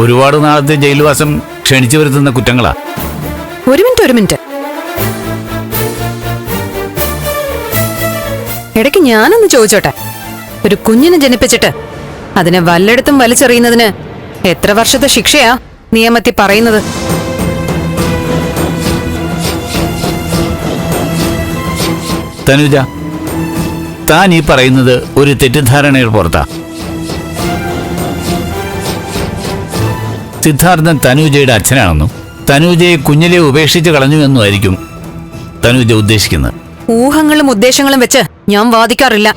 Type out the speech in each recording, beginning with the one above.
ഒരുപാട് നാളത്തെ ജയിൽവാസം ക്ഷണിച്ചു വരുത്തുന്ന കുറ്റങ്ങളാ. ഒരു മിനിറ്റ് ഒരു മിനിറ്റ്. ഇടയ്ക്ക് ഞാനൊന്ന് ചോദിച്ചോട്ടെ? ഒരു കുഞ്ഞിനെ ജനിപ്പിച്ചിട്ട് അതിനെ വല്ലയിടത്തും വലിച്ചെറിയുന്നതിന് എത്ര വർഷത്തെ ശിക്ഷയാ നിയമത്തിൽ പറയുന്നത്? തനുജ താൻ ഈ പറയുന്നത് ഒരു തെറ്റിദ്ധാരണയുടെ പുറത്താ. സിദ്ധാർത്ഥൻ തനൂജയുടെ അച്ഛനാണെന്നും തനൂജയെ കുഞ്ഞിലെ ഉപേക്ഷിച്ച് കളഞ്ഞുവെന്നുമായിരിക്കും തനൂജ ഉദ്ദേശിക്കുന്നത്. ഊഹങ്ങളും ഉദ്ദേശങ്ങളും വെച്ച് ഞാൻ വാദിക്കാറില്ല.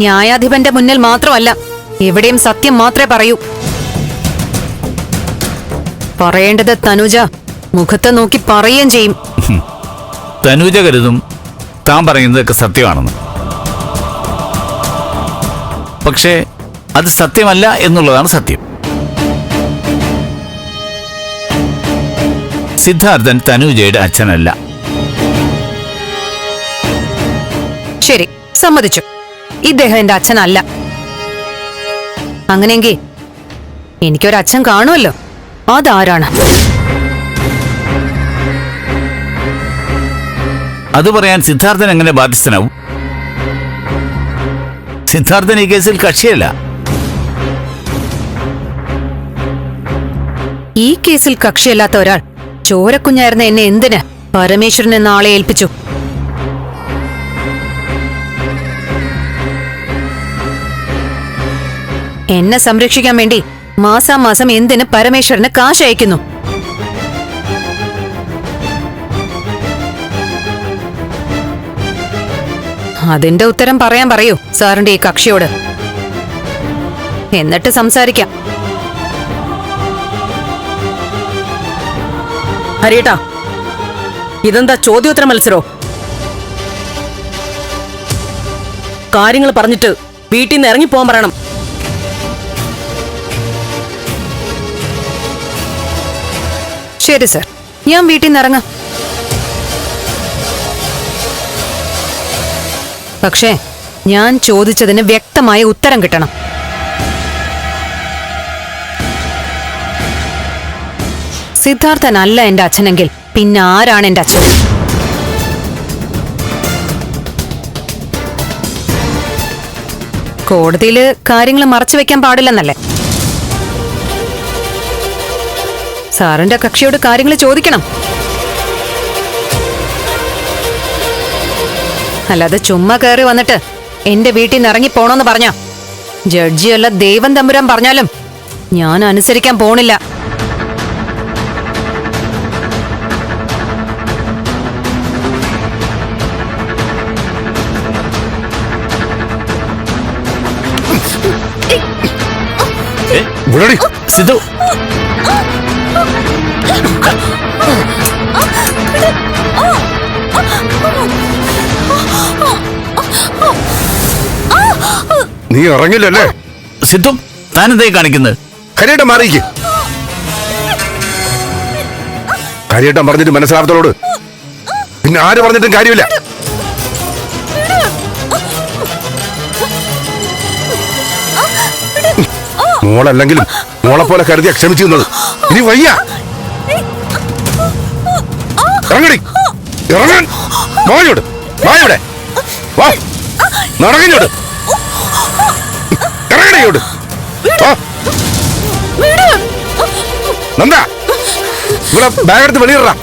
ന്യായാധിപന്റെ മുന്നിൽ മാത്രമല്ല എവിടെയും സത്യം മാത്രമേ പറയൂ. പറയേണ്ടത് തനുജ മുഖത്തെ നോക്കി പറയുകയും ചെയ്യും. തനുജ കരുതും താൻ പറയുന്നതൊക്കെ സത്യമാണെന്ന്. പക്ഷേ അത് സത്യമല്ല എന്നുള്ളതാണ് സത്യം. സിദ്ധാർത്ഥൻ തനുജയുടെ അച്ഛനല്ല. ശരി സമ്മതിച്ചു. ഇദ്ദേഹം എന്റെ അച്ഛനല്ല. അങ്ങനെയെങ്കിൽ എനിക്കൊരച്ഛൻ കാണുമല്ലോ. അതാരാണ്? അത് പറയാൻ സിദ്ധാർത്ഥൻ എങ്ങനെ ബാധ്യസ്ഥനാവും? സിദ്ധാർത്ഥൻ ഈ കേസിൽ കക്ഷിയല്ല. ഈ കേസിൽ കക്ഷിയല്ലാത്ത ഒരാൾ ചോരക്കുഞ്ഞായിരുന്ന എന്നെ എന്തിന് പരമേശ്വരൻ എന്ന ആളെ ഏൽപ്പിച്ചു? എന്നെ സംരക്ഷിക്കാൻ വേണ്ടി മാസാമാസം എന്തിന് പരമേശ്വരന് കാശ് അയക്കുന്നു? അതിന്റെ ഉത്തരം പറയാൻ പറയൂ സാറിന്റെ ഈ കക്ഷിയോട്. എന്നിട്ട് സംസാരിക്കാം. ഹരിയേട്ടാ ഇതെന്താ ചോദ്യോത്തര മത്സരോ? കാര്യങ്ങൾ പറഞ്ഞിട്ട് വീട്ടിൽ നിന്ന് ഇറങ്ങിപ്പോകാൻ പറയണം. ശരി സർ. ഞാൻ വീട്ടിൽ നിന്ന് ഇറങ്ങാം. പക്ഷേ ഞാൻ ചോദിച്ചതിന് വ്യക്തമായ ഉത്തരം കിട്ടണം. സിദ്ധാർത്ഥൻ അല്ല എന്റെ അച്ഛനെങ്കിൽ പിന്നെ ആരാണ് എന്റെ അച്ഛൻ? കോടതിയിൽ കാര്യങ്ങൾ മറച്ചു വെക്കാൻ പാടില്ലെന്നല്ലേ? സാറിന്റെ കക്ഷിയോട് കാര്യങ്ങൾ ചോദിക്കണം. അല്ലാതെ ചുമ്മാ കയറി വന്നിട്ട് എന്റെ വീട്ടിൽ നിന്ന് ഇറങ്ങി പോണോന്ന് പറഞ്ഞ? ജഡ്ജിയല്ല ദൈവം തമ്പുരാൻ പറഞ്ഞാലും ഞാൻ അനുസരിക്കാൻ പോണില്ല. സിദ്ധു നീ ഇറങ്ങില്ലല്ലേ സിദ്ധു താൻ എന്തായി കാണിക്കുന്നത്? കരിയേട്ടൻ മാറിയിക്ക് കരിയേട്ടൻ പറഞ്ഞിട്ട് മനസ്സിലാകത്തോട് പിന്നെ ആര് പറഞ്ഞിട്ടും കാര്യമില്ല. മോളല്ലെങ്കിലും മോളെ പോലെ കരുതിയാ ക്ഷമിച്ചിരുന്നത്. ഇനി വയ്യ. ഇറങ്ങടി. ഇറങ്ങാൻ. വായോട് വായോടെ വാ നടങ്ങിഞ്ഞോട് വാ നന്ദ ഇവിടെ ബാഗ് എടുത്ത് വെളിയിടറാ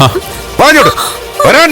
പറഞ്ഞോട് വരാൻ